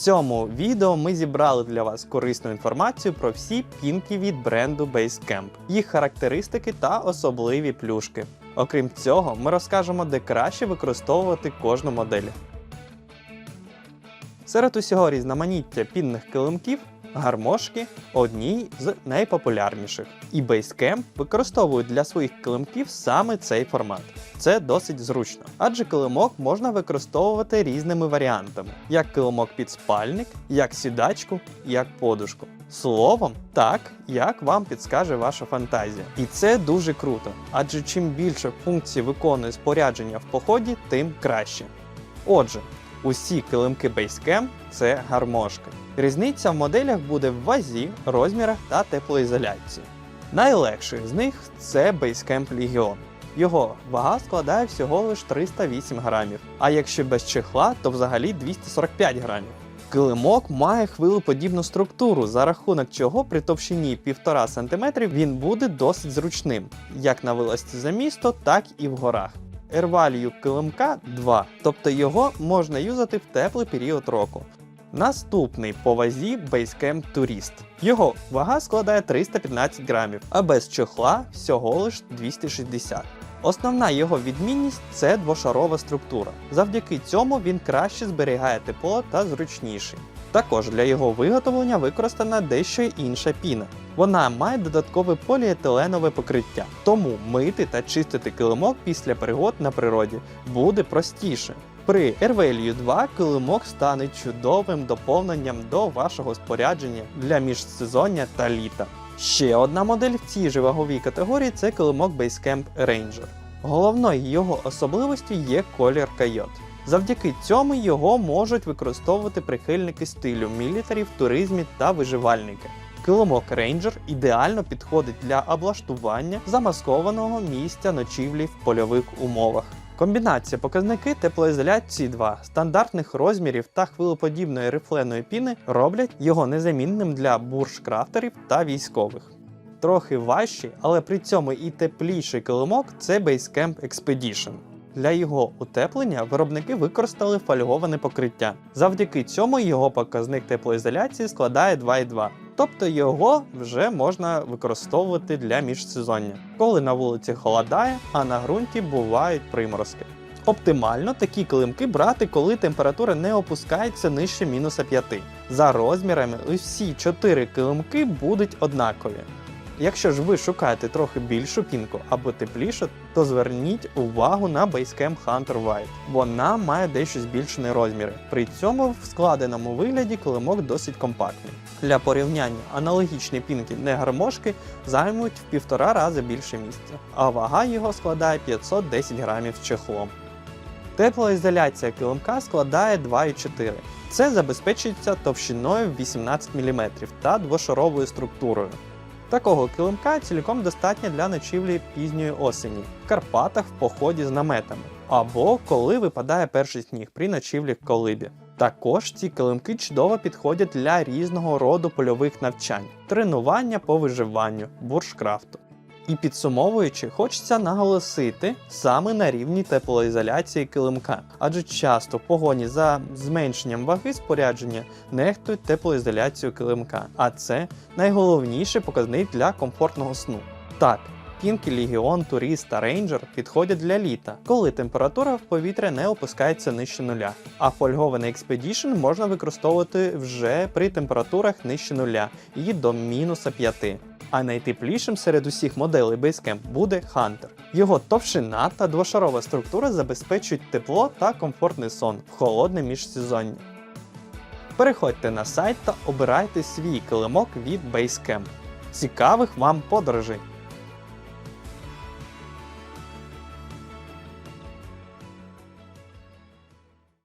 цьому відео ми зібрали для вас корисну інформацію про всі пінки від бренду Basecamp, їх характеристики та особливі плюшки. Окрім цього, ми розкажемо, де краще використовувати кожну модель. Серед усього різноманіття пінних килимків гармошки одні з найпопулярніших. І Basecamp використовують для своїх килимків саме цей формат. Це досить зручно, адже килимок можна використовувати різними варіантами: як килимок під спальник, як сідачку, як подушку. Словом, так, як вам підскаже ваша фантазія. І це дуже круто, адже чим більше функцій виконує спорядження в поході, тим краще. Отже, усі килимки Basecamp – це гармошки. Різниця в моделях буде в вазі, розмірах та теплоізоляції. Найлегший з них це Basecamp Legion. Його вага складає всього лише 308 грамів, а якщо без чехла, то взагалі 245 грамів. Килимок має хвилеподібну структуру, за рахунок чого при товщині 1,5 см він буде досить зручним, як на вилазці за місто, так і в горах. R-value килимка 2, тобто його можна юзати в теплий період року. Наступний по вазі Basecamp Tourist. Його вага складає 315 грамів, а без чохла всього лиш 260. Основна його відмінність це двошарова структура. Завдяки цьому він краще зберігає тепло та зручніший. Також для його виготовлення використана дещо інша піна. Вона має додаткове поліетиленове покриття, тому мити та чистити килимок після пригод на природі буде простіше. При AirValue 2 килимок стане чудовим доповненням до вашого спорядження для міжсезоння та літа. Ще одна модель в цій же ваговій категорії це килимок Basecamp Ranger. Головною його особливостю є колір койот. Завдяки цьому його можуть використовувати прихильники стилю мілітарі в туризмі та виживальники. Килимок Ranger ідеально підходить для облаштування замаскованого місця ночівлі в польових умовах. Комбінація показники теплоізоляції 2, стандартних розмірів та хвилеподібної рифленої піни роблять його незамінним для буршкрафтерів та військових. Трохи важчий, але при цьому і тепліший килимок це Basecamp Expedition. Для його утеплення виробники використали фольговане покриття. Завдяки цьому його показник теплоізоляції складає 2,2. Тобто його вже можна використовувати для міжсезоння, коли на вулиці холодає, а на ґрунті бувають приморозки. Оптимально такі килимки брати, коли температура не опускається нижче мінуса 5. За розмірами усі 4 килимки будуть однакові. Якщо ж ви шукаєте трохи більшу пінку або теплішу, то зверніть увагу на Basecamp Hunter White. Вона має дещо збільшені розміри. При цьому в складеному вигляді килимок досить компактний. Для порівняння аналогічні пінки не гармошки займуть в півтора рази більше місця, а вага його складає 510 грамів чехлом. Теплоізоляція килимка складає 2,4. Це забезпечується товщиною 18 мм та двошаровою структурою. Такого килимка цілком достатньо для ночівлі пізньої осені в Карпатах в поході з наметами, або коли випадає перший сніг при ночівлі в колибі. Також ці килимки чудово підходять для різного роду польових навчань, тренування по виживанню, буршкрафту. І підсумовуючи, хочеться наголосити саме на рівні теплоізоляції килимка, адже часто в погоні за зменшенням ваги спорядження нехтують теплоізоляцію килимка, а це найголовніший показник для комфортного сну. Так, пінки Легіон, Туріст та Рейнджер підходять для літа, коли температура в повітря не опускається нижче нуля. А фольгований Expedition можна використовувати вже при температурах нижче нуля і до мінуса 5. А найтеплішим серед усіх моделей Basecamp буде Hunter. Його товщина та двошарова структура забезпечують тепло та комфортний сон в холодне міжсезоння. Переходьте на сайт та обирайте свій килимок від Basecamp. Цікавих вам подорожей!